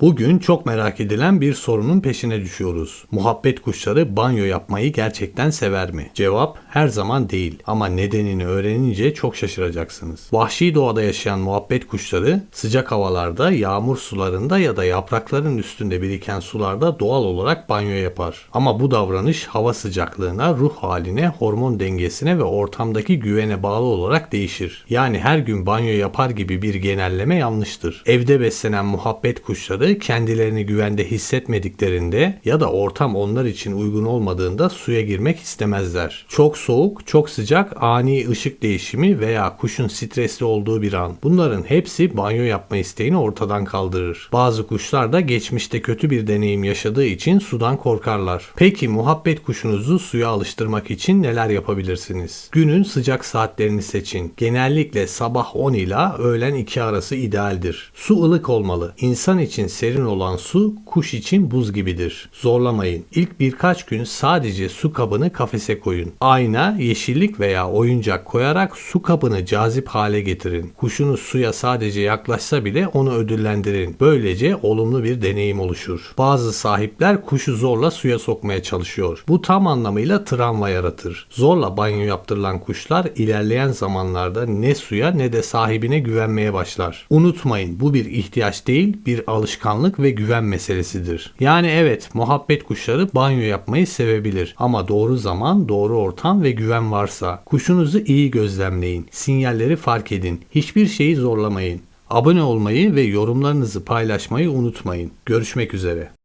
Bugün çok merak edilen bir sorunun peşine düşüyoruz. Muhabbet kuşları banyo yapmayı gerçekten sever mi? Cevap her zaman değil ama nedenini öğrenince çok şaşıracaksınız. Vahşi doğada yaşayan muhabbet kuşları sıcak havalarda, yağmur sularında ya da yaprakların üstünde biriken sularda doğal olarak banyo yapar. Ama bu davranış hava sıcaklığına, ruh haline, hormon dengesine ve ortamdaki güvene bağlı olarak değişir. Yani her gün banyo yapar gibi bir genelleme yanlıştır. Evde beslenen muhabbet kuşları kendilerini güvende hissetmediklerinde ya da ortam onlar için uygun olmadığında suya girmek istemezler. Çok soğuk, çok sıcak, ani ışık değişimi veya kuşun stresli olduğu bir an. Bunların hepsi banyo yapma isteğini ortadan kaldırır. Bazı kuşlar da geçmişte kötü bir deneyim yaşadığı için sudan korkarlar. Peki muhabbet kuşunuzu suya alıştırmak için neler yapabilirsiniz? Günün sıcak saatlerini seçin. Genellikle sabah 10 ila öğlen 2 arası idealdir. Su ılık olmalı. İnsan için serin olan su kuş için buz gibidir. Zorlamayın. İlk birkaç gün sadece su kabını kafese koyun. Ayna, yeşillik veya oyuncak koyarak su kabını cazip hale getirin. Kuşunuz suya sadece yaklaşsa bile onu ödüllendirin. Böylece olumlu bir deneyim oluşur. Bazı sahipler kuşu zorla suya sokmaya çalışıyor. Bu tam anlamıyla travma yaratır. Zorla banyo yaptırılan kuşlar ilerleyen zamanlarda ne suya ne de sahibine güvenmeye başlar. Unutmayın bu bir ihtiyaç değil bir alışkanlık ve güven meselesidir. Yani evet muhabbet kuşları banyo yapmayı sevebilir ama doğru zaman, doğru ortam ve güven varsa kuşunuzu iyi gözlemleyin. Sinyalleri fark edin. Hiçbir şeyi zorlamayın. Abone olmayı ve yorumlarınızı paylaşmayı unutmayın. Görüşmek üzere.